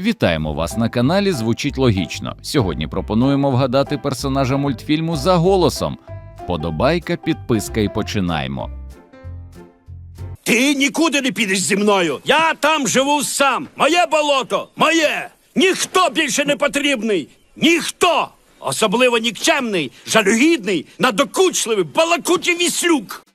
Вітаємо вас на каналі Звучить логічно. Сьогодні пропонуємо вгадати персонажа мультфільму за голосом. Подобайка, підписка і починаємо. Ти нікуди не підеш зі мною. Я там живу сам. Моє болото, моє. Ніхто більше не потрібний. Ніхто. Особливо нікчемний, жалюгідний, надокучливий, балакучий віслюк.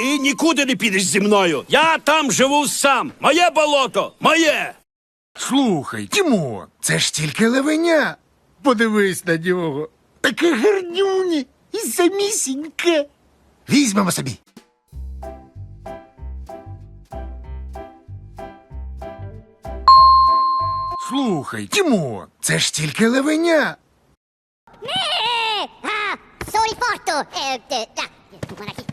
Ти нікуди не підеш зі мною. Я там живу сам. Моє болото, моє. Слухай, Тімон, це ж тільки левеня. Подивись на нього. Таке гарнюні і самісіньке. Візьмемо собі. Слухай, Тімон, це ж тільки левеня. Eh, ah, sono forte. Eh, eh, ah,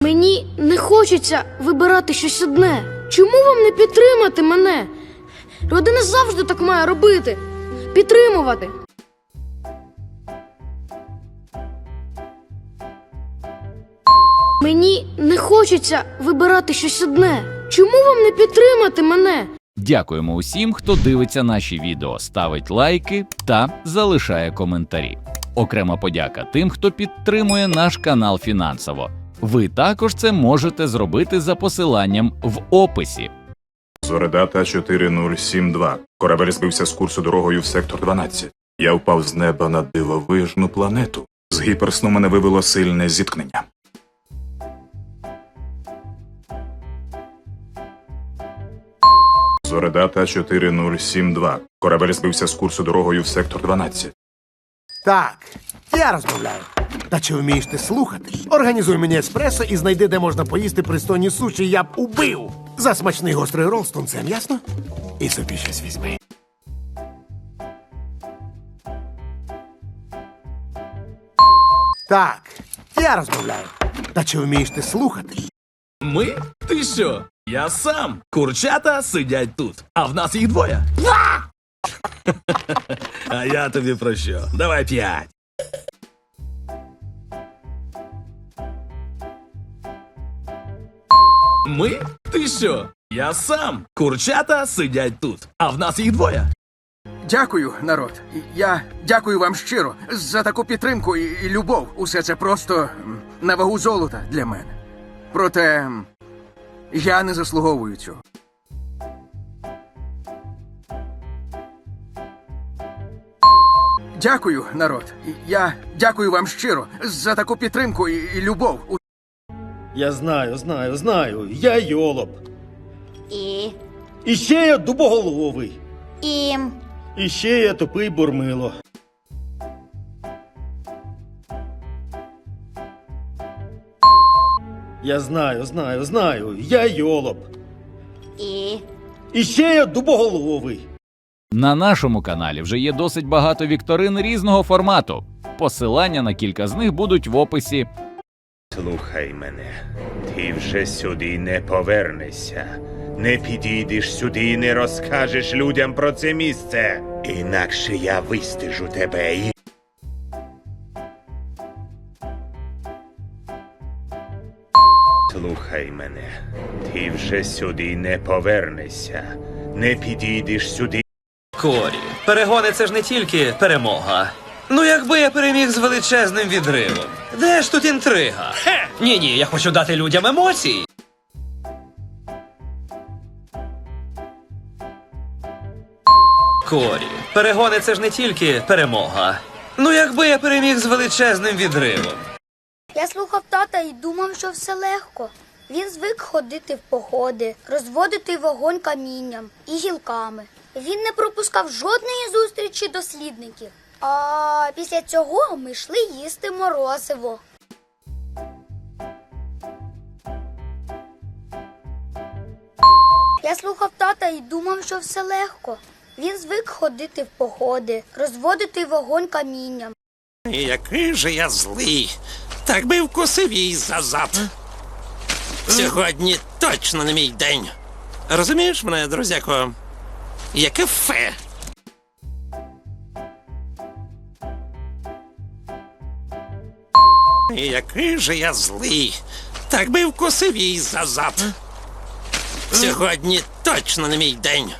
Мені не хочеться вибирати щось одне. Чому вам не підтримати мене? Родина завжди так має робити. Підтримувати. Мені не хочеться вибирати щось одне. Чому вам не підтримати мене? Дякуємо усім, хто дивиться наші відео, ставить лайки та залишає коментарі. Окрема подяка тим, хто підтримує наш канал фінансово. Ви також це можете зробити за посиланням в описі. Зоредата 4072. Корабель збився з курсу дорогою в сектор 12. Я впав з неба на дивовижну планету. З гіперсну мене вивело сильне зіткнення. Зоредата 4072. Корабель збився з курсу дорогою в сектор 12. Так, я розмовляю. Та чи вмієш ти слухати? Організуй мені еспресо і знайди, де можна поїсти пристойні суші, я б убив. За смачний гострий рол з тунцем, ясно? І собі щось візьми. Так, я розмовляю. Та чи вмієш ти слухати? Ми? Ти що? Я сам. Курчата сидять тут, а в нас їх двоє. А я тобі про що? Давай п'ять. Ми? Ти що? Я сам. Курчата сидять тут, а в нас їх двоє. Дякую, народ. Я дякую вам щиро за таку підтримку і, і любов. Усе це просто м, на вагу золота для мене. Проте м, я не заслуговую цього. Дякую, народ. Я дякую вам щиро за таку підтримку і, і любов. Я знаю, знаю, знаю. Я йолоп. І, І ще я дубоголовий. і, І ще я тупий бурмило. Я знаю, знаю, знаю. Я йолоп. і. І ще я дубоголовий. На нашому каналі вже є досить багато вікторин різного формату. Посилання на кілька з них будуть в описі. Слухай мене, ти вже сюди не повернешся. Не підійдеш сюди і не розкажеш людям про це місце. Інакше я вистежу тебе і. Слухай мене, ти вже сюди не повернешся. Не підійдеш сюди. Корі, перегони це ж не тільки перемога. Ну, якби я переміг з величезним відривом. Де ж тут інтрига? Ні, ні, я хочу дати людям емоцій. Корі, перегони це ж не тільки перемога. Ну, якби я переміг з величезним відривом. Я слухав тата і думав, що все легко. Він звик ходити в походи, розводити вогонь камінням і гілками. Він не пропускав жодної зустрічі дослідників. А після цього ми йшли їсти морозиво. Я слухав тата і думав, що все легко. Він звик ходити в походи, розводити вогонь камінням. Який же я злий. Так би вкусив їй за зад. Сьогодні точно не мій день. Розумієш мене, друзяко? Яке фе. Який же я злий. Так би вкусив їй за зад. Сьогодні точно не мій день.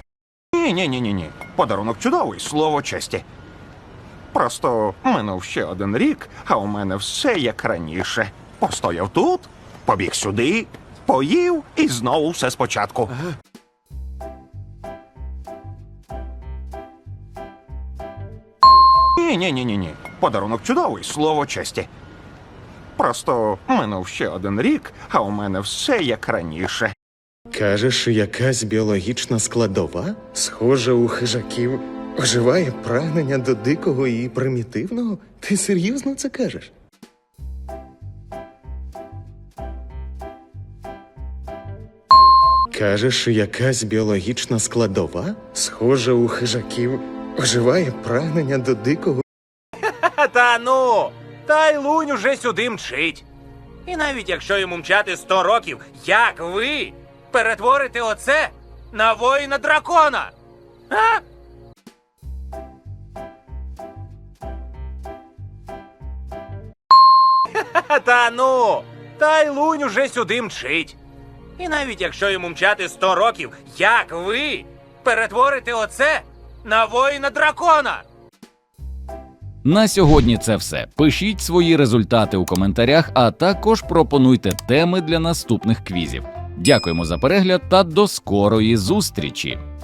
Ні, ні, ні, ні, ні. Подарунок чудовий, слово честі. Просто минув ще один рік, а у мене все як раніше. Постояв тут, побіг сюди, поїв і знову все спочатку. Ні, ні, ні, ні. Подарунок чудовий, слово честі. Просто минув ще один рік, а у мене все як раніше. Кажеш, якась біологічна складова, схожа у хижаків, оживає прагнення до дикого і примітивного? Ти серйозно це кажеш? Кажеш, якась біологічна складова, схожа у хижаків, оживає прагнення до дикого. Та ну! Та й лунь уже сюди мчить. І навіть якщо йому мчати сто років, як ви перетворите оце на воїна дракона? А? Та ну! Та й лунь уже сюди мчить. І навіть якщо йому мчати сто років, як ви перетворите оце на воїна дракона? На сьогодні це все. Пишіть свої результати у коментарях, а також пропонуйте теми для наступних квізів. Дякуємо за перегляд та до скорої зустрічі!